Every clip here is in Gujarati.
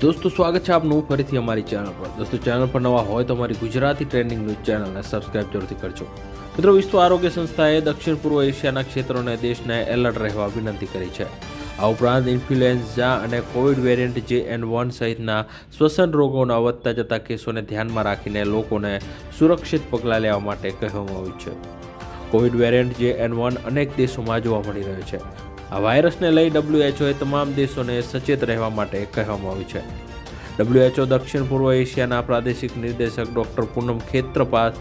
દોસ્તો, સ્વાગત છે આપનું ફરીથી અમારી ચેનલ પર. દોસ્તો ચેનલ પર નવા હોય તો અમારી ગુજરાતી ટ્રેન્ડિંગ ન્યૂઝ ચેનલને સબસ્ક્રાઇબ જરૂરથી કરજો. મિત્રો, વિશ્વ આરોગ્ય સંસ્થાએ દક્ષિણ પૂર્વ એશિયાના ક્ષેત્રોને દેશને એલર્ટ રહેવા વિનંતી કરી છે. આ ઉપરાંત ઇન્ફ્લુએન્ઝા અને Covid variant J N one સહિતના શ્વસન રોગોના વધતા જતા કેસોને ધ્યાનમાં રાખીને લોકોને સુરક્ષિત પગલાં લેવા માટે કહેવામાં આવ્યું છે. Covid variant J N one અનેક દેશોમાં જોવા મળી રહ્યો છે. આ વાયરસને લઈ ડબ્લ્યુએચઓએ તમામ દેશોને સચેત રહેવા માટે કહેવામાં આવ્યું છે. ડબ્લ્યુએચઓ દક્ષિણ પૂર્વ એશિયાના પ્રાદેશિક નિર્દેશક ડૉક્ટર પૂનમ ખેત્રપાલ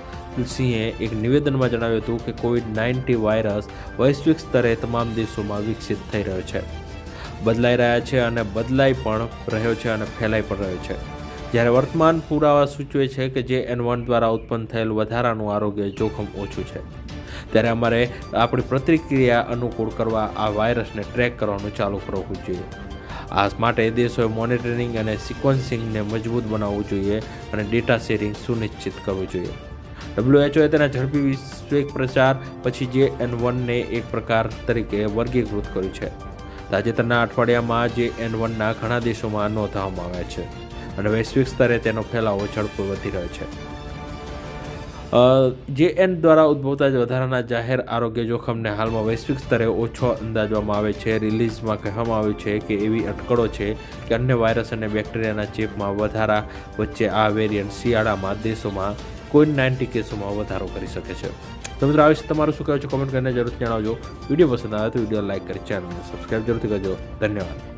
સિંહે એક નિવેદનમાં જણાવ્યું હતું કે કોવિડ નાઇન્ટી વાયરસ વૈશ્વિક સ્તરે તમામ દેશોમાં વિકસિત થઈ રહ્યો છે. બદલાઈ રહ્યા છે અને બદલાઈ પણ રહ્યો છે અને ફેલાઈ પણ રહ્યો છે. જ્યારે વર્તમાન પુરાવા સૂચવે છે કે જે એન વન દ્વારા ઉત્પન્ન થયેલ વધારાનું આરોગ્ય જોખમ ઓછું છે. ત્યારે અમારે આપણી પ્રતિક્રિયા અનુકૂળ કરવા આ વાયરસને ટ્રેક કરવાનું ચાલુ કરવું જોઈએ. આ માટે દેશોએ મોનિટરિંગ અને સિક્વન્સિંગને મજબૂત બનાવવું જોઈએ અને ડેટા શેરિંગ સુનિશ્ચિત કરવું જોઈએ. ડબ્લ્યુએચઓએ તેના ઝડપી વૈશ્વિક પ્રચાર પછી જે એન વનને એક પ્રકાર તરીકે વર્ગીકૃત કર્યું છે. તાજેતરના અઠવાડિયામાં જે એન વનના ઘણા દેશોમાં નોંધવામાં આવ્યા છે અને વૈશ્વિક સ્તરે તેનો ફેલાવો ઝડપો વધી રહ્યો છે. જે એન દ્વારા ઉદ્ભવતા જ વધારાના જાહેર આરોગ્ય જોખમને હાલમાં વૈશ્વિક સ્તરે ઓછો અંદાજવામાં આવે છે. રિલીઝમાં કહેવામાં આવ્યું છે કે એવી અટકળો છે કે અન્ય વાયરસ અને બેક્ટેરિયાના ચેપમાં વધારા વચ્ચે આ વેરિયન્ટ શિયાળામાં દેશોમાં કોવિડ નાઇન્ટી કેસોમાં વધારો કરી શકે છે. તો મિત્રો, આ તમારું શું કહેવું છે? કોમેન્ટ કરીને જરૂર જણાવજો. વીડિયો પસંદ આવે તો વીડિયો લાઇક કરી, ચેનલને સબસ્ક્રાઈબ જરૂરથી કરજો. ધન્યવાદ.